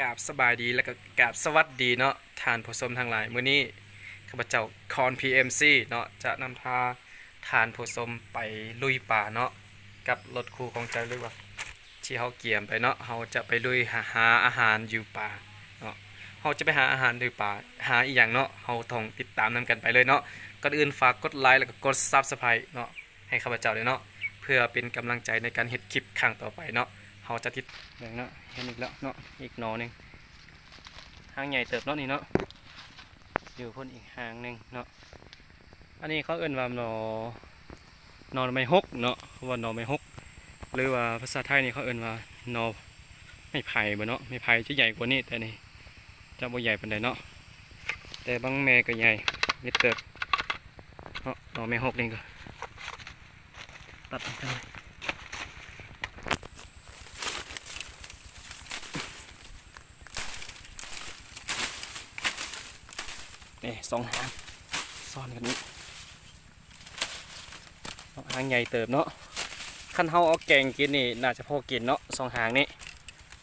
กาบสบายดีแล้วก็กาบสวัสดีเนาะทานผู้ชมทั้งหลายมื้อนี้ข้าพเจ้าคอน PMC เนาะจะนำพาทานผู้ชมไปลุยป่าเนาะกับรถคู่ของเจ้าหรือว่าที่เฮาเกี่ยมไปเนาะเฮาจะไปลุยหาหาอาหารอยู่ป่าเนาะเฮาจะไปหาอาหารอยู่ป่าหาอีหยังเนาะเฮาต้องติดตามนํกันไปเลยเนาะก่อนอื่นฝากกดไลค์แล้วก็กด Subscribe เนาะให้ข้าพเจ้าด้วยเนาะเพื่อเป็นกำลังใจในการเฮ็ดคลิปครั้งต่อไปเนาะ เฮาจะติดเนาะเห็นอีกแล้วเนาะอีกหนอหนึ่งหางใหญ่เติบเนาะนี่เนาะอยู่พ่นอีกหางหนึ่งเนาะอันนี้เขาเอิ้นว่าหนอนอไม้ฮกเนาะเขาว่าหนอไม้ฮกหรือว่าภาษาไทยนี่เขาเอิ้นว่าหนอไม้ไผ่บ่เนาะไม้ไผ่จะใหญ่กว่านี้แต่นี่จะบ่ใหญ่ปานใดเนาะแต่บางแม่ก็ใหญ่นิดเติบเนาะหนอไม้ฮกนี่ก็ตัดออกไปเลย นี่ สองหางซ่อนกันนี้หางใหญ่เติบเนาะขั้นเฮาเอาแกงกินนี่น่าจะพอกินเนาะสองหางนี้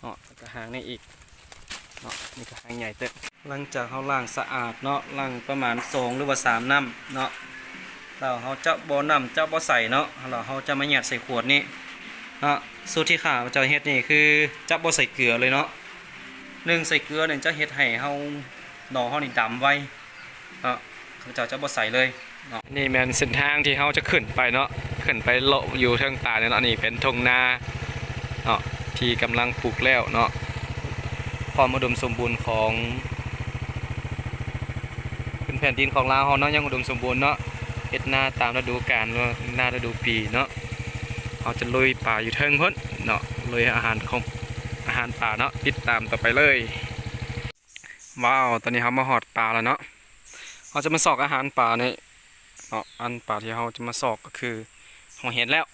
เนาะก็หางนี้อีกเนาะนี่ก็หางใหญ่เติบหลังจากเฮาล้างสะอาดเนาะล้างประมาณสองหรือว่าสามน้ำเนาะแล้วเฮาจะบ่อน้ำจะบ่อใส่เนาะแล้วเฮาจะมาแยกใส่ขวดนี่เนาะสูตรที่ข้าพเจ้าเฮ็ดนี่คือจะบ่อใส่เกลือเลยเนาะหนึ่งใส่เกลือหนึ่งจะเฮ็ดให้เฮาหน่อเฮานี่ดำไว เนาะข้าพเจ้าจะบ่ใส่เลยเนาะนี่แมนเส้นทางที่เขาจะขึ้นไปเนาะขึ้นไปโลอยู่เทิงป่าเนี่ยเนาะนี่เป็นทงนาเนาะที่กำลังปลูกแล้วเนาะความอุดมสมบูรณ์ของเป็นแผ่นดินของลาวเฮาเนาะยังอุดมสมบูรณ์เนาะเฮ็ดนาตามฤดูกาลหน้าฤดูปีเนาะเขาจะลุยป่าอยู่เทิงพ้นเนาะลุยอาหารของอาหารป่าเนาะติดตามต่อไปเลย ว้าว ตอนนี้เขามาหอดป่าแล้วเนาะ เราจะมาสอกอาหารป่าเนี่ยเนาะอันป่าที่เราจะมาสอกก็คือเราเห็นแล้ว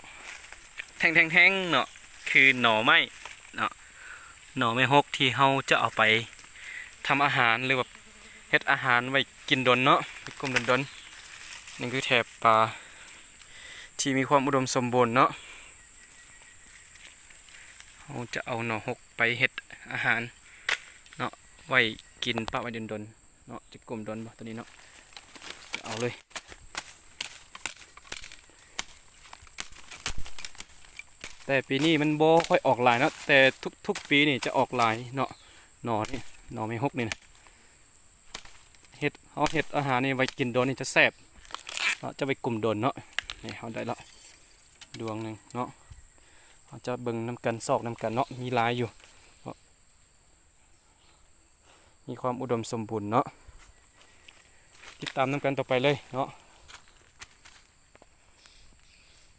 แท่งแท่งแท่งเนาะคือหน่อไม้เนาะหน่อไม้ฮกที่เราจะเอาไปทำอาหารหรือแบบเฮ็ดอาหารไว้กินดนเนาะไปกลุ่มดนดนนี่คือแถบป่าที่มีความอุดมสมบูรณ์เนาะเราจะเอาหน่อฮกไปเฮ็ดอาหารเนาะไว้กินปะไว้ดนดนเนาะจะกลมโดนบ่ตัวนี้เนาะ เอาเลย แต่ปีนี้มันโบค่อยออกลายเนาะแต่ทุกทุกปีนี่จะออกลายเนาะหนอนี่หนอไม่ฮกนี่นะเห็ดเขาเห็ดอาหารนี่ไว้กินโดนนี่จะแซ่บเนาะจะไปกลุ่มโดนเนาะนี่เขาได้ละดวงหนึ่งเนาะเขาจะเบิ่งน้ำกันซอกน้ำกันเนาะมีลายอยู่มีความอุดมสมบูรณ์เนาะ ติดตามน้ำกันต่อไปเลยเนาะ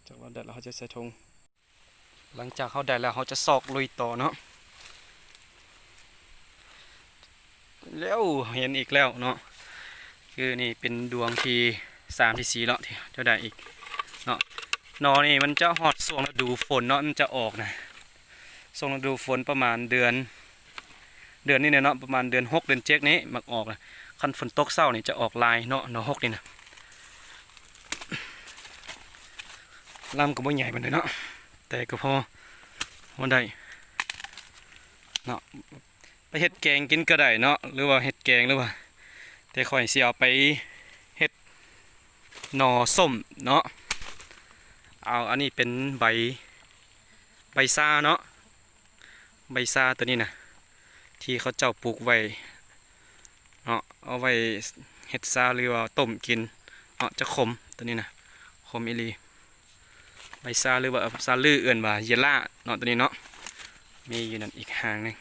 จากเราได้แล้วเขาจะใส่ธงหลังจากเขาได้แล้วเขาจะซอกลุยต่อเนาะแล้วเห็นอีกแล้วเนาะคือนี่เป็นดวงที่สามที่สี่แล้วที่เท่าได้อีกเนาะนอนี่มันจะหอดส่วงฤดูฝนเนาะมันจะออกนะส่วงฤดูฝนประมาณเดือน เดือนนี้เนาะประมาณเดือนหกเดือนเจ็ดนี้มักออกนะ คันฝนตกเศร้านี่จะออกลายเนาะเนาะหกนี่นะลำก็บ่ใหญ่ปานใดเนาะแต่ก็พอพอได้เนาะไปเฮ็ดแกงกินก็ได้เนาะหรือว่าเฮ็ดแกงหรือว่า แต่ข่อยสิเอาไปเฮ็ดหน่อส้มเนาะเอาอันนี้เป็นใบใบซาเนาะใบซาตัวนี้นะที่เขาเจ้าปลูกไว้ เอาไว้เฮ็ดซาหรือว่าต้มกินเนาะจะขมตัวนี้นะขมอีลีใบซาหรือว่าซาลือเอื่นว่าเยล่าเนาะตัวนี้เนาะมีอยู่นั่นอีกหางหนึง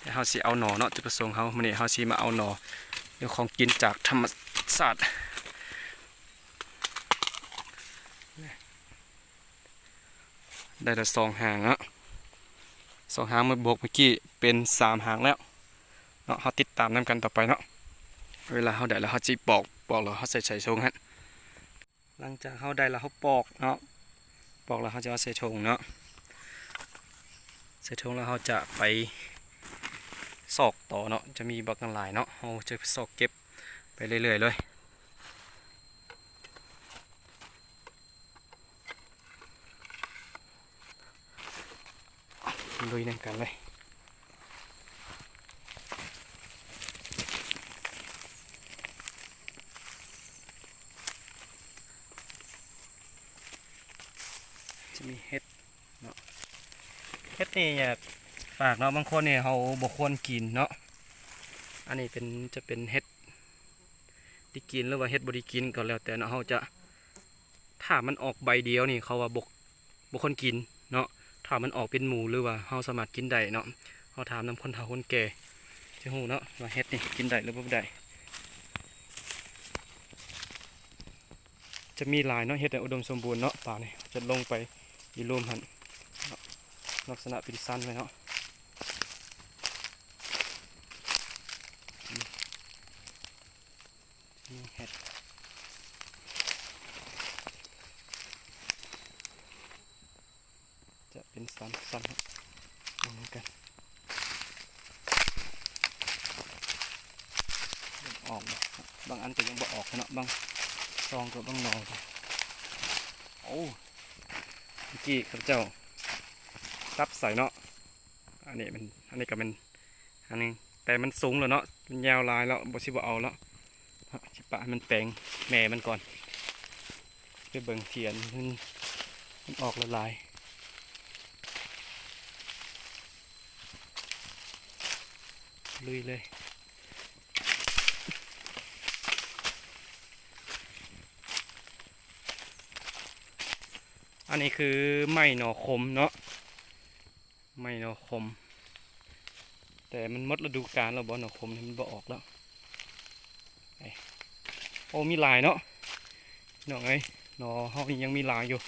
แต่เฮาสิเอาหนอเนาะจุดประสงค์เฮามื้อนี้เฮาสิมาเอาหนอเรื่องของกินจากธรรมศาสตร์ได้แต่สองหางเนาะสองหางมือบวกเมื่อกี้เป็นสามหางแล้ว นาะเขาติดตามนํกันต่อไปเนาะเวลาเขาได้แล้วเขาจีปอกปอกแล้วเขาใส่ใส่ชงฮะหลังจากเขาได้แล้วเขาปอกเนาะปอกแล้วเขาจะเอาใส่ชงเนาะใส่ชงแล้วเขาจะไปซอกต่อเนาะจะมีบักกันหลายเนาะเขาจะซอกเก็บไปเรื่อยๆเลยลุยนำกันเลย มีเห็ดเนาะเห็ดนี่อยากฝากเนาะบางคนเนี่ยเขาบกควรกินเนาะอันนี้เป็นจะเป็นเห็ดที่กินหรือว่าเห็ดบไดิกินก็แล้วแต่เนาะเขาจะถ้ามันออกใบเดียวนี่เขาว่าบกบกคนกินเนาะถ้ามันออกเป็นหมูหรือว่าเขาสามารถกินได้เนาะเขาถามน้ำคนเฒ่าคนแก่จะหูเนาะว่าเห็ดนี่กินได้หรือบ่ได้จะมีลายเนาะเห็ดอุดมสมบูรณ์เนาะป่านี่จะลงไป อีรวมหันลักษณะเป็นสั้นไว้เนาะอืมนี่เห็ดจะเป็นสั้นสั้นครับลองดูกันเริ่มออกแล้วบางอันก็ยังบ่ออกเนาะบางซองก็บางหนอก็โอ้ เมื่อ กี้ข้าพเจ้าซับใส่เนาะอันนี้มันอันนี้ก็เป็นอันนึงแต่มันสูงแล้วเนาะมันยาวลายแล้วบ่สิบเอาแล้วฮะสิปะมันแปลงแม่มันก่อนไปเบิ่งเทียนมันมันออกละลายลุยเลย อันนี้คือไม้หนอคมเนาะไม้หนอคม แต่มันมดฤดูกาลแล้วบ่หนอคมมันบ่ออกแล้วโอ้มีลายเนาะเนาะไงหนอเฮานี่ยังมีลายอยู่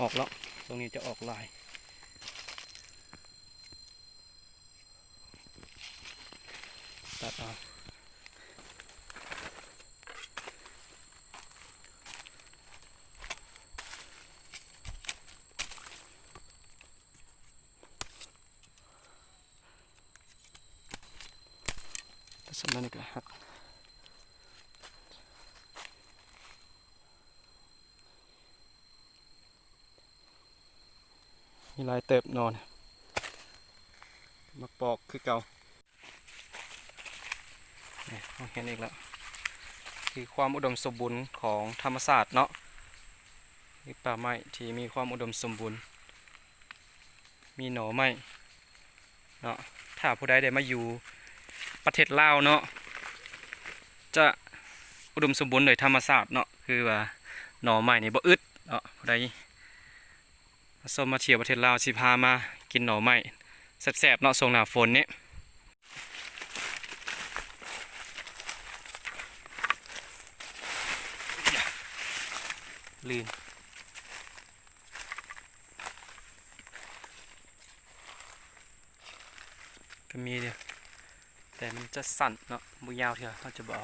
ออกแล้ว ตรงนี้จะออกลายตัดเอาแต่สำนัก นี่ก็หักมีลายเติบนอนมาปอกคือเก่าเนี่ยเราเห็นอีกแล้วคือความอุดมสมบูรณ์ของธรรมศาสตร์เนาะนี่ป่าไม้ที่มีความอุดมสมบูรณ์ มีหน่อไม้เนาะถ้าผู้ใดได้มาอยู่ ประเทศลาวเนาะจะอุดมสมบูรณ์โดยธรรมศาสตร์เนาะคือว่าหน่อไม้นี่บ่อึดเนาะผู้ใดมาส้มมาเที่ยวประเทศลาวสิพามากินหน่อไม้แซ่บๆเนาะช่วงหน้าฝนนี้ลื่นก็มีเดียว แต่มันจะสั่นเนาะบุยาวเถอะเราจะบอา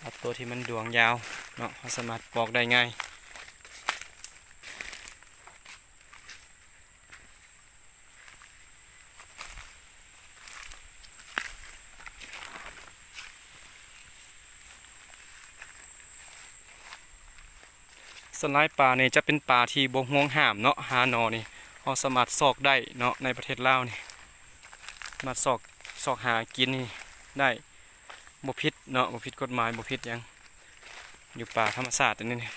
เอาตัวที่มันดวงยาวเนาะเราสามารถปอกได้ง่ายสไลด์ปลาเนี่ยจะเป็นปลาที่บ่ห่วงห้ามเนาะหานอนี่เราสามารถสอกได้เนาะในประเทศลาวนี่สามารถสอก สอกหากินนี่ได้บ่ผิดเนาะบ่ผิดกฎหมายบ่ผิดหยังอยู่ป่าธรรมชาสติอันนี้นี่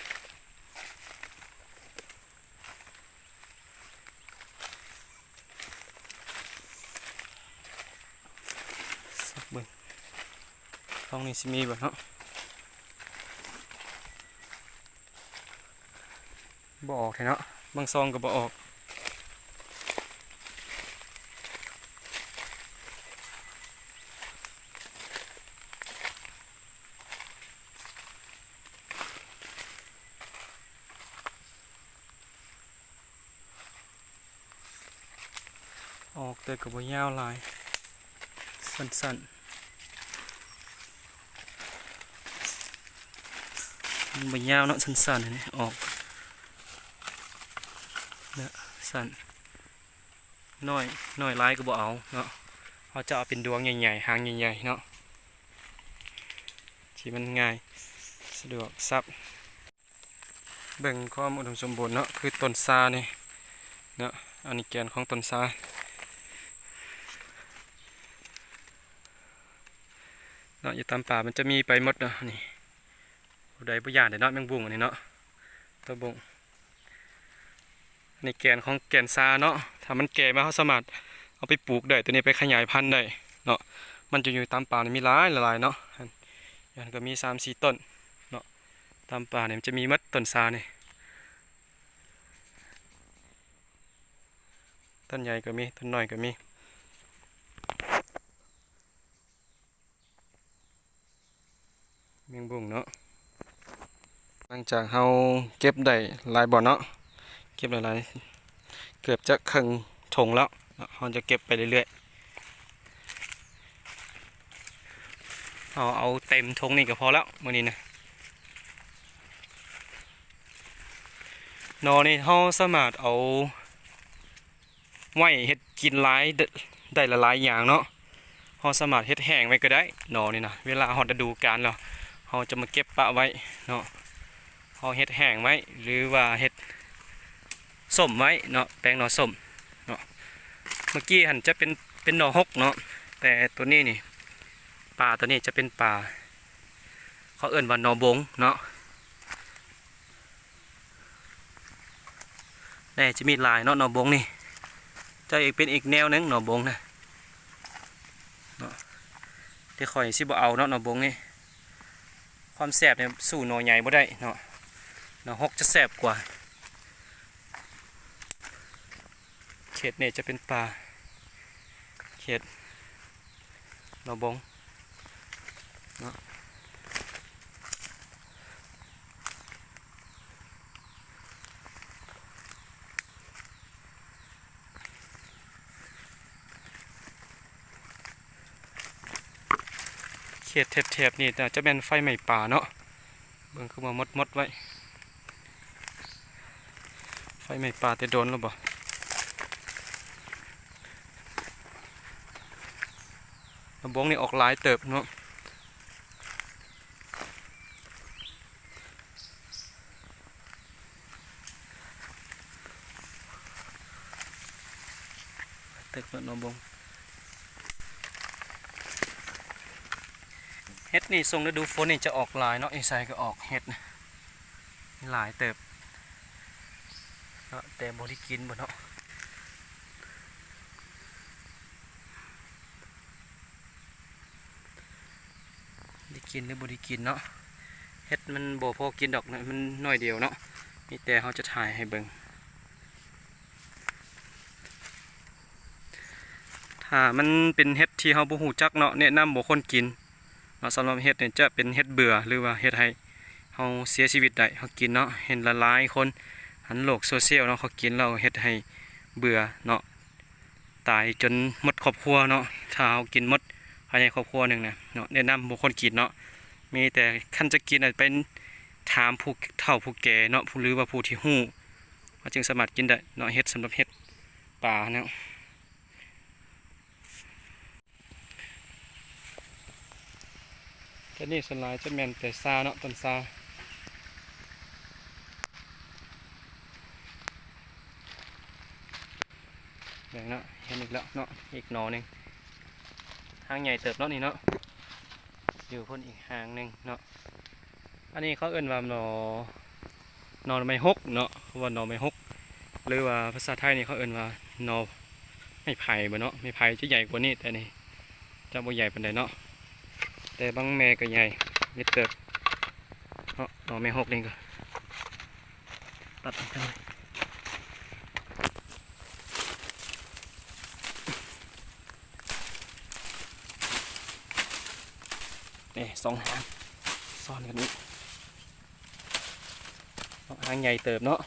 สักเบิ่งตรงนี้สิมีบ่เนาะบ่ออกแท้เนาะบางซองก็บ่ออก ออ กับว่ายาวลาย สั้นๆมันบ่ยาวเนาะสั้นๆอันนี่ออกเนี่ยสั้นน้อยน้อยลายก็บ่เอาเนาะเขาจะเอาเป็นดวงใหญ่ๆหางใหญ่ๆเนาะที่มันง่ายสะดวกซับเบ่งความอุดมสมบูรณ์เนาะคือต้นซาเนี่ยเนาะอันนี้แกนของต้นซา นาะอยู่ตามป่ามันจะมีไปหมดเนาะนี่ผู้ใดผู้ยานได้เนาะแมงบุ้งอันนี้เนาะตัวบุ้งในแกนของแกนซาเนาะถ้ามันแก่มาเขาสามารถเอาไปปลูกได้ตัวนี้ไปขยายพันธุ์ได้เนาะมันจะอยู่ตามป่านี่มีหลายหลายเนาะอันอันก็มีสามสี่ต้นเนาะตามป่าเนี่ยมันจะมีมัดต้นซาเนี่ยต้นใหญ่ก็มีต้นน้อยก็มี เมียง บุ้งเนาะหลังจากเฮาเก็บได้หลายบ่อเนาะเก็บได้หลายเกือบจะครึ่งถงแล้วเนาะเฮาจะเก็บไปเรื่อยๆเอาเอาเต็มถงนี่ก็พอแล้วมื้อนี้นะนอนี่เฮาสามารถเอาไว้เฮ็ดกินหลายได้ละหลายอย่างเนาะเฮาสามารถเฮ็ดแห้งไว้ก็ได้นอนี่นะเวลาเฮาฤดูกาลแล้ว เราจะมาเก็บปะไว้เนาะเราเฮ็ดแห้งไว้หรือว่าเฮ็ดส้มไว้เนาะแปลงหน่อส้มเนาะเมื่อกี้หันจะเป็นเป็นหน่อฮกเนาะแต่ตัวนี้นี่ป่าตัวนี้จะเป็นป่าเขาเอิ่นว่าหน่อบงเนาะแน่จะมีลายเนาะหน่อบงนี่จะอีกเป็นอีกแนวหนึงหน่อบงนะเนาะที่คอยสิบ่เอาเนาะหน่อบงนี่ ความแสบเนี่ยสู้หน่อใหญ่บ่ได้เนาะหน่อหกจะแสบกว่า เขตเนี่ยจะเป็นป่าเขตหน่อบงเนาะ ตแถบๆนี่จะเป็นไฟไหม้ป่าเนาะเบิ่งคือมามดมดไว้ ไฟไหม้ป่าแต่โดนแล้วบ่ลำบงนี่ออกหลายเติบเนาะเติบเนาะลำบง เฮ็ดนี่ทรงฤดูฝนนี่จะออกหลายเนาะอีไซก็ออกเฮ็ดหลายเติบเนาะแต่บ่ได้กินบ่เนาะได้กินหรือบ่ได้กินเนาะเฮ็ดมันบ่พอกินดอกนะมันน้อยเดียวเนาะมีแต่เขาจะถ่ายให้เบิ่งถ้ามันเป็นเฮ็ดที่เฮาบ่ฮู้จักเนาะแนะนำบ่คนกิน สำหรับเฮ็ดเนี่ยจะเป็นเฮ็ดเบื่อหรือว่าเฮ็ดให้เฮาเสียชีวิตได้เฮากินเนาะเห็นหลายคนหันโลกโซเชียลเนาะเขากินแล้วเฮ็ดให้เบื่อเนาะตายจนหมดครอบครัวเนาะถ้าเฮากินหมดภายในครอบครัวหนึ่งนะเนาะแนะนำบุคคลกินเนาะมีแต่ขั้นจะกินอาจเป็นถามผู้เฒ่าผู้แก่เนาะผู้หรือว่าผู้ที่หู้เขาจึงสามารถกินได้เนาะเฮ็ดสำหรับเฮ็ดป่าเนาะ แต่นี่ส่วนหลายจะแม่นแต่ซาเนาะต้นซาแบ่งเนาะเห็นอีกแล้วเนาะอีกหนอหนึงหางใหญ่เติบเนาะนี่เนาะอยู่พ่นอีกหางหนึ่งเนาะอันนี้เขาเอิ้นว่าหนอนอนไม้ฮกเนาะว่านอนไม้ฮกหรือว่าภาษาไทยนี่เขาเอิ้นว่านอไม้ไผ่บ่เนาะไม้ไผ่จะใหญ่กว่านี้แต่นี่จะบ่ใหญ่ปานใดเนาะ แต่บางแม่ก็ใหญ่นิดเติบเนาะหนอไม้ฮกนี่ก็ตัดไปเลยนี่สองหางซ่อนกันนี้หางใหญ่เติบเนาะ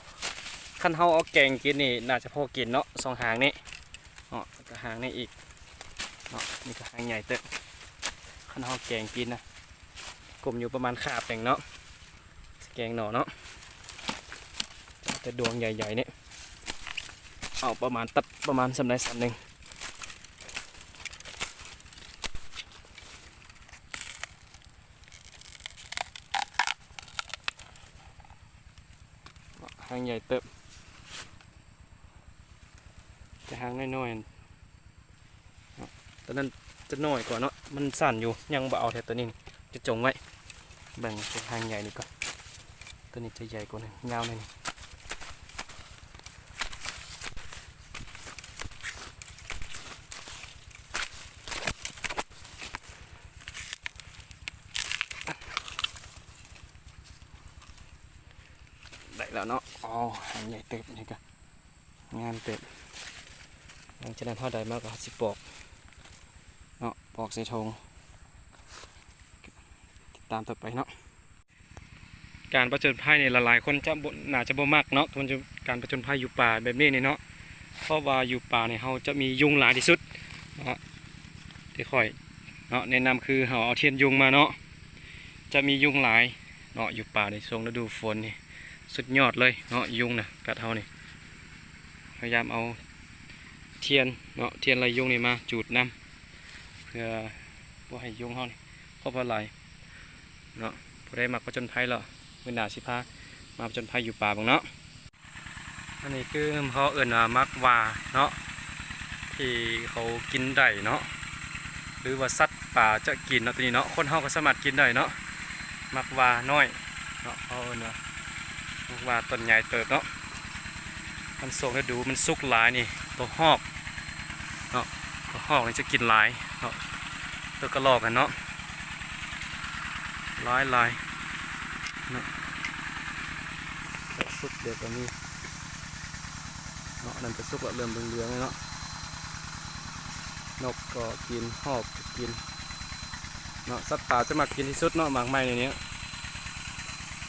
ขั้นเฮาเอาแกงกินนี่น่าจะพอกินเนาะสองหางนี่เนาะแล้วก็หางนี่อีกเนาะนี่ก็หางใหญ่เติบ นเฮาแกงกินนะกลมอยู่ประมาณขาบเองเนาะแกงหน่อเนาะแต่ดวงใหญ่ๆเนี่ยเอาประมาณตัดประมาณสำไรสำหนึ่งหางใหญ่เติบแต่หางน้อยๆอันตอนนั้น จะหน้อยกว่าเนาะมันสั่นอยู่ยังบ่เอาแต่ตัวนี้จะจงไว้แบ่งเป็นทางใหญ่นี่ก่อนตัวนี้จะใหญ่กว่านี่ยาวหน่อยนี่ได้แล้วเนาะอ๋อหางใหญ่เติบนี่ก็งามเติบหลังจากนั้นเท่าใดมากก็สิปอก ปอกใส่ธงติดตามต่อไปเนาะการประจนภัยเนี่ยหลายๆคนจะบ่น่าจะบ่มักเนาะมันจะการประจนภัยอยู่ป่าแบบนี้นี่เนาะเพราะว่าอยู่ป่าเนี่ยเราจะมียุงหลายที่สุดเนาะที่ค่อยเนาะแนะนำคือเราเอาเทียนยุงมาเนาะจะมียุงหลายเนาะอยู่ป่าในช่วงฤดูฝนนี่สุดยอดเลยเนาะยุงนะกัดเฮานี่พยายามเอาเทียนเนาะเทียนไรยุงนี่มาจูดน้ำ เพื่อบ่ให้ยุงเฮานี่ครอบไหลายเนาะผู้ใดมักผจญภัยแล้วมื้อหนาสิพามาผจญภัยอยู่ป่าบ้างเนาะอันนี้คือเขาเอิ้นว่ามักวาเนาะที่เขากินได้เนาะหรือว่าสัตว์ป่าจะกินเนาะตัวนี้เนาะคนเฮาก็สามารถกินได้เนาะมักวาน้อยเนาะเขาเอิ้นว่าลูกว่าต้นใหญ่เติบเนาะมันส่งให้ดูมันสุกหลายนี่ตัวหอกเนาะตัวหอกนี่จะกินหลาย เนาะตัวกระลอกกันเนาะลายลายเนาะสุกเดี๋ยวก็มีเนาะนั่นจะสุกแล้วเริ่มเหลืองๆเลยเนาะนกก็กินหอกกินเนาะสัตว์ป่าจะมากินที่สุดเนาะหมากไม้ในนี้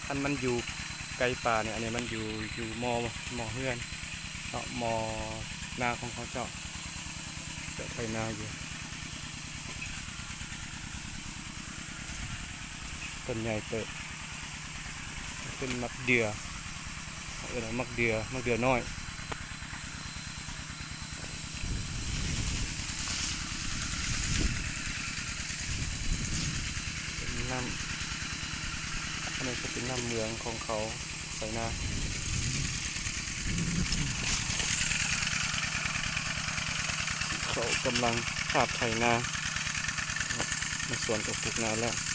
อันมันอยู่ไก่ป่าเนี่ยอันนี้มันอยู่อยู่มอมอเฮือนเนาะมอนาของเขาเจาะเจาะไถนาอยู่ ต้นใหญ่เติบเป็นมักเดือเออมักเดือมักเดือน้อยเป็นน้ำอันนี้จะเป็นน้ำเมืองของเขาใส่นาเขากำลังขาบไถนาในส่วนกับปลูกนาแล้ว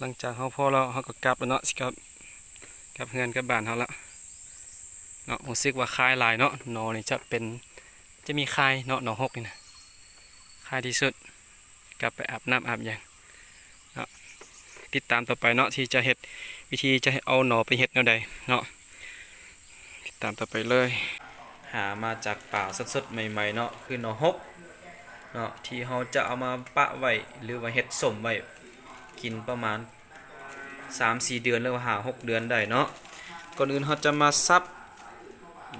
หลังจากเขาพอแล้วเขาก็กลับแล้วเนาะสิครับกลับเฮือนกลับบ้านเขาละเนาะผมซึกว่าคายลายเนาะหนอนี่จะเป็นจะมีคายเนาะหนอหกนี่นะคายที่สุดกลับไปอาบน้ำอาบยังเนาะติดตามต่อไปเนาะที่จะเห็ดวิธีจะเอาหนอไปเห็ดแนวใดเนาะติดตามต่อไปเลย หามาจากป่าสดๆใหม่ๆเนาะคือหนอฮกเนาะที่เขาจะเอามาปะไว้หรือว่าเห็ดสมไว้ กินประมาณ 3-4 เดือนหรือว่าหา6เดือนได้เนาะก่อนอื่นเขาจะมาซับ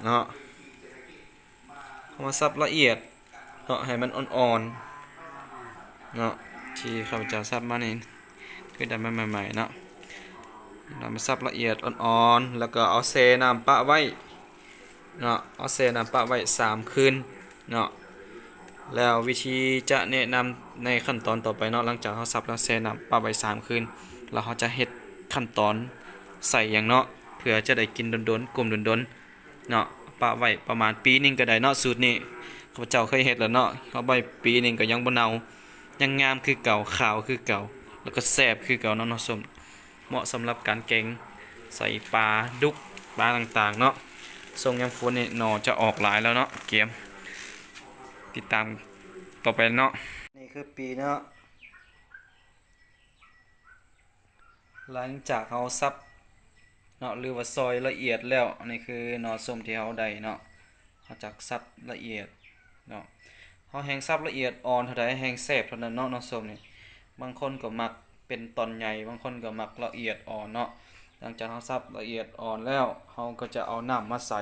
เนาะเอามาซับละเอียดเนาะให้มันอ่อนๆเนาะที่ข้าพเจ้าซับมานี่คือได้มาใหม่ๆเนาะเรามาซับละเอียดอ่อนๆแล้วก็เอาเซน้ำปะไว้เนาะเอาเซน้ำปะไว้สามคืนเนาะแล้ววิธีจะแนะนำ ในขั้นตอนต่อไปเนาะหลังจากเขาซับแล้วเซน้ำปะไว้สามคืนแล้วเขาจะเฮ็ดขั้นตอนใส่อย่างเนาะเพื่อจะได้กินดนๆกลมดนๆเนาะปะไว้ประมาณปีหนึงก็ได้เนาะสูตรนี้ข้าพเจ้าเคยเฮ็ดแล้วเนาะเขาไว้ปีหนึงก็ยังบ่เน่ายังงามคือเก่าขาวคือเก่า แล้วก็แซ่บคือเก่าเนาะเนาะสมเหมาะสำหรับการแกงใส่ปลาดุกปลาต่างๆเนาะทรงยำฝนนี่หนอจะออกหลายแล้วเนาะเกมติดตามต่อไปเนาะ คือปีเนาะหลังจากเราซับเนาะหรือว่าซอยละเอียดแล้วอันนี้คือนอส้มที่เราได้เนาะเราจากซับละเอียดเนาะเขาแห้งซับละเอียดอ่อนเท่าใดแห้งแซ่บเท่านั้นเนาะนอส้มนี่บางคนก็มักเป็นตอนใหญ่บางคนก็มักละเอียดอ่อนเนาะหลังจากเขาซับละเอียดอ่อนแล้วเขาก็จะเอาน้ำมาใส่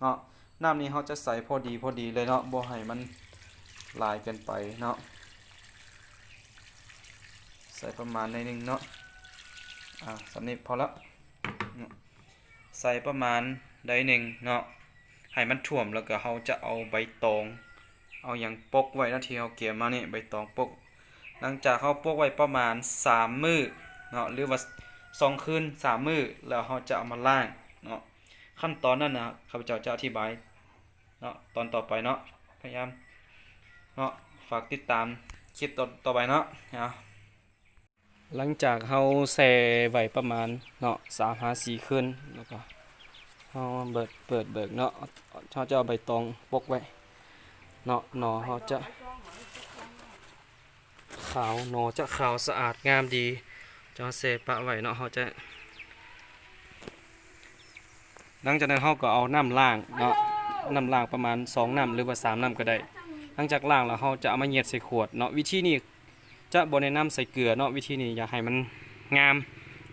เนาะน้ำนี้เขาจะใส่พอดีพอดีเลยเนาะบ่ให้มันลายเกินไปเนาะ ใส่ประมาณในหนึ่งเนาะอ่าสำนี้พอและเนาะใส่ประมาณใดหนึ่งเนาะให้มันท่วมแล้วก็เขาจะเอาใบตอง เอาอย่างปกไว้นะที่เขาเกี่ยมานี่ใบตองปก หลังจากเขาปกไว้ประมาณ3มื้อเนาะหรือว่าสองคืน3มื้อแล้วเขาจะเอามาล้างเนาะขั้นตอนนั้นนะข้าพเจ้าจะอธิบายเนาะตอนต่อไปเนาะพยายามเนาะฝากติดตามคลิปต่อต่อไปเนาะเนาะ หลังจากเฮาแช่ไว้ประมาณเนาะ3 5 4คืนแล้วก็เฮาเบิดเปิดเบิกเนาะเฮาจะเอาใบตองปกไว้เนาะหนอเฮาจะขาวหนอจะขาวสะอาดงามดีจะเอาแช่ปะไว้เนาะเฮาจะหลังจากนั้นเฮาก็เอาน้ำล้างเนาะน้ำล้างประมาณ2น้ำหรือว่า3น้ำก็ได้ หลังจากล้างแล้วเฮาจะเอามาเหย็ดใส่ขวดเนาะวิธีนี้ จะบ่แนะนำใส่เกลือเนาะวิธีนี้อยากให้มันงาม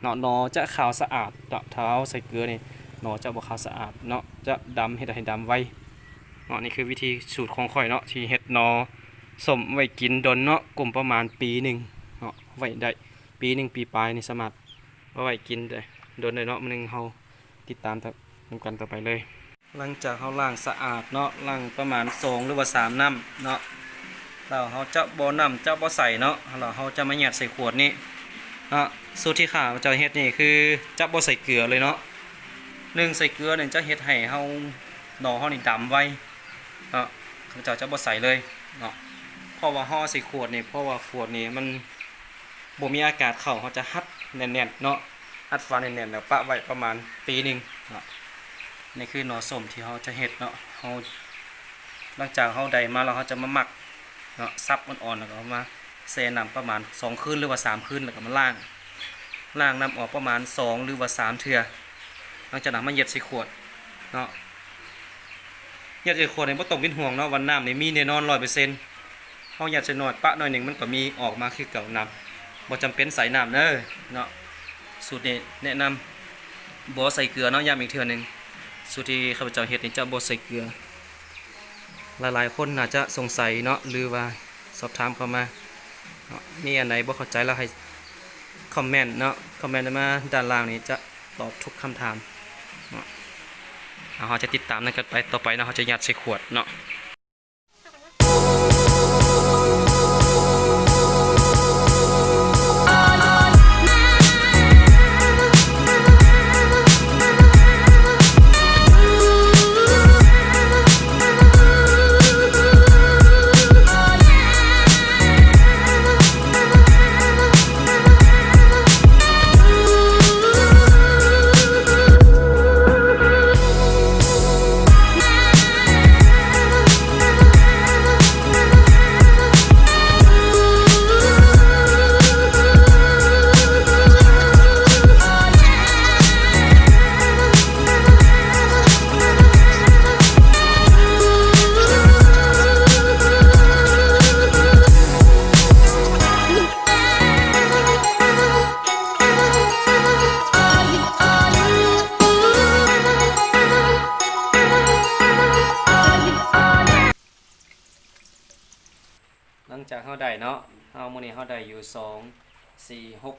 เนาะนอจะขาวสะอาดเนาะถ้าใส่เกลือนี่หนอจะบ่ขาวสะอาดเนาะจะดำเฮ็ดให้ดำไวเนาะนี่คือวิธีสูตรของข่อยเนาะที่เฮ็ดนอสมไว้กินดนเนาะกลุ่มประมาณปีหนึ่งเนาะไว้ได้ปีหนึ่งปีปลายนี่สามารถเอาไว้กินได้ดนได้เนาะมื้อหนึงเฮาติดตามครับทำกันต่อไปเลย หลังจากเขาล้างสะอาดเนาะล้างประมาณ2หรือว่า3น้ำเนาะ แล้วเขาจะบ่น้ำจะบ่ใส่เนาะแล้วเขาจะมาหยัดใส่ขวดนี้เนาะสูตรที่ข้าจะเฮ็ดนี่คือจะบ่ใส่เกลือเลยเนาะหนึ่งใส่เกลือเนี่ยจะเฮ็ดให้เฮาหนอเฮานี่ดำไว้เนาะเขาเจ้าจะบ่ใส่เลยเนาะเพราะว่าห่อใส่ขวดนี่เพราะว่าขวดนี่มันบ่มีอากาศเข้าเขาจะฮัดแน่นๆเนาะอัดฟันแน่นๆแล้วปะไว้ประมาณปีหนึ่งเนาะนี่คือหนอส้มที่เขาจะเห็ดเนาะเขาหลังจากเขาใดมาแล้วเขาจะมาหมัก เนาะซับอ่อนๆแล้วก็มาแช่น้ำประมาณ 2 คืนหรือว่า 3 คืนแล้วก็มาล้างล้างน้ำออกประมาณ 2 หรือว่า 3 เทื่อหลังจากนั้นมาเย็ดใส่ขวดเนาะเย็ดใส่ขวดเนี่ยบ่ต้องเป็นห่วงเนาะวันน้ำนี่มีแน่นอน100%เฮายัดใส่หน่อยปะหน่อยหนึ่งมันก็มีออกมาคือเก่าน้ำบ่จำเป็นใส่น้ำเด้อเนาะสูตรนี้แนะนำบ่ใส่เกลือเนาะย้ำอีกเทื่อหนึงสูตรที่ข้าพเจ้าเฮ็ดนี่จะบ่ใส่เกลือ หลายๆ คนอาจจะสงสัยเนาะหรือว่าสอบถามเข้ามาเนาะมีอันไหนบ่เข้าใจแล้วให้คอมเมนต์เนาะคอมเมนต์มาด้านล่างนี้จะตอบทุกคำถามเนาะเราจะติดตามนั่นกันไปต่อไปเนาะเราจะยัดใส่ขวดเนาะ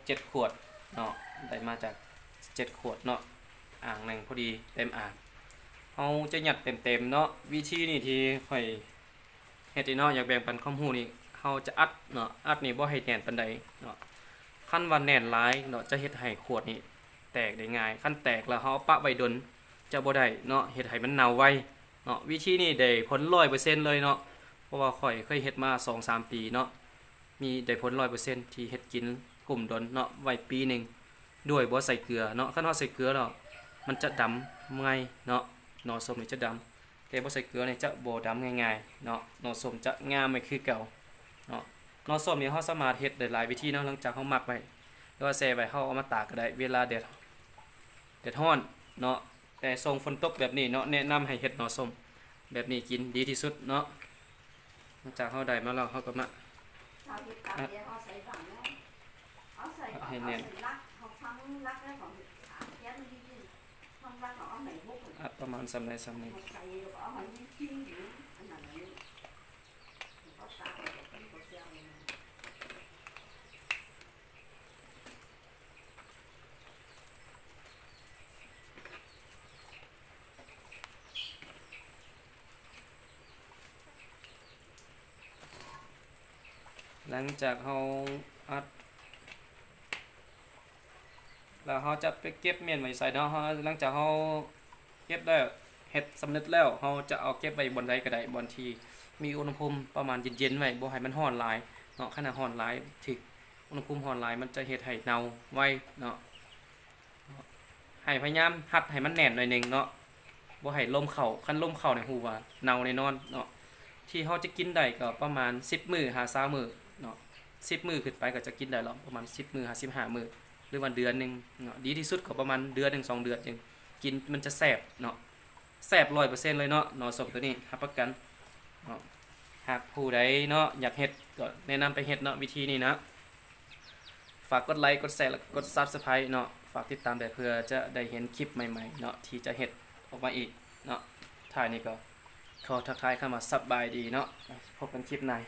4 6 7ขวดเนาะได้มาจาก7ขวดเนาะอ่างหนึ่งพอดีเต็มอ่างเฮาจะหยัดเต็มๆเนาะวิธีนี่ที่ค่อยเฮ็ดนี่เนาะอยากแบ่งปันความรู้นี่เฮาจะอัดเนาะอัดนี่บ่ให้แน่นปานใดเนาะคันว่าแน่นหลายเนาะจะเฮ็ดให้ขวดนี่แตกได้ง่ายคันแตกแล้วเฮาเอาปะไว้ดนจะบ่ได้เนาะเฮ็ดให้มันเน่าไวเนาะวิธีนี้ได้ผล100%เลยเนาะเพราะว่าข่อยเคยเฮ็ดมา2อสปีเนาะมีได้ผลร้อยเปอร์เซ็นต์ที่เฮ็ดกิน กลุ่มดนเนาะไว้ปีหนึ่งด้วยบ่ใส่เกลือเนาะคันเฮาใส่เกลือแล้วมันจะดำง่ายเนาะหน่อส้มนี่จะดำแต่บ่ใส่เกลือนี่จะบ่ดำง่ายๆเนาะหน่อส้มจะงามไม่คือเก่าเนาะหน่อส้มนี่เฮาสามารถเฮ็ดได้หลายวิธีเนาะหลังจากเฮาหมักไว้หรือว่าแช่ไว้เฮาเอามาตากก็ได้เวลาแดดแดดร้อนเนาะแต่ทรงฝนตกแบบนี้เนาะแนะนำให้เฮ็ดหน่อส้มแบบนี้กินดีที่สุดเนาะหลังจากเขาได้มาแล้วเขาก็มา ใส่ถังแล้วเอาใส่ก่อนให้เอาแน่นใส่รักเขาทั้งรักและของขาแก้มดีๆทั้งรักเอาไหนบุกอัดประมาณสำในสำในเอาใส่เอาไหนทิ้งอยู่อันนั้นเลยเขาตากไว้เป็นตัวเสี้ยวเลยนะหลังจากเขาอัด แล้วเขาจะไปเก็บเมียนไว้ใส่เนาะเขาหลังจากเขาเก็บได้เฮ็ดสำเร็จแล้วเราจะเอาเก็บไว้บนใดก็ได้บนที่มีอุณหภูมิประมาณเย็นๆไว้บ่ให้มันร้อนลายเนาะขณะร้อนลายถึกอุณหภูมิร้อนลายมันจะเฮ็ดให้เน่าไวเนาะให้พยายามหัดให้มันแน่นหน่อยหนึงเนาะบ่ให้ลมเข้าคันลมเข้าในยฮู้ว่าเน่าแน่นอนเนาะที่เฮาจะกินได้ก็ประมาณ 10 มือหา20มื้อเนาะ10 มือขึ้นไปก็จะกินได้แล้วประมาณ 10 มือหา15มือ หรือว่าเดือนหนึ่งเนาะดีที่สุดก็ประมาณเดือนหนึ่งสองเดือนจึงกินมันจะแซ่บเนาะแซ่บร้อยเปอร์เซ็นต์เลยเนาะหนอสมตัวนี้รับประกันเนาะหากผู้ใดเนาะอยากเฮ็ดก็แนะนำไปเฮ็ดเนาะวิธีนี้นะ ฝากกดไลค์กดแชร์แล้วกด Subscribe เนาะฝากติดตามได้เพื่อจะได้เห็นคลิปใหม่ๆเนาะที่จะเฮ็ดออกมาอีกเนาะท้ายนี้ก็ขอทักทายเข้ามาสบายดีเนาะพบกันคลิปหน้า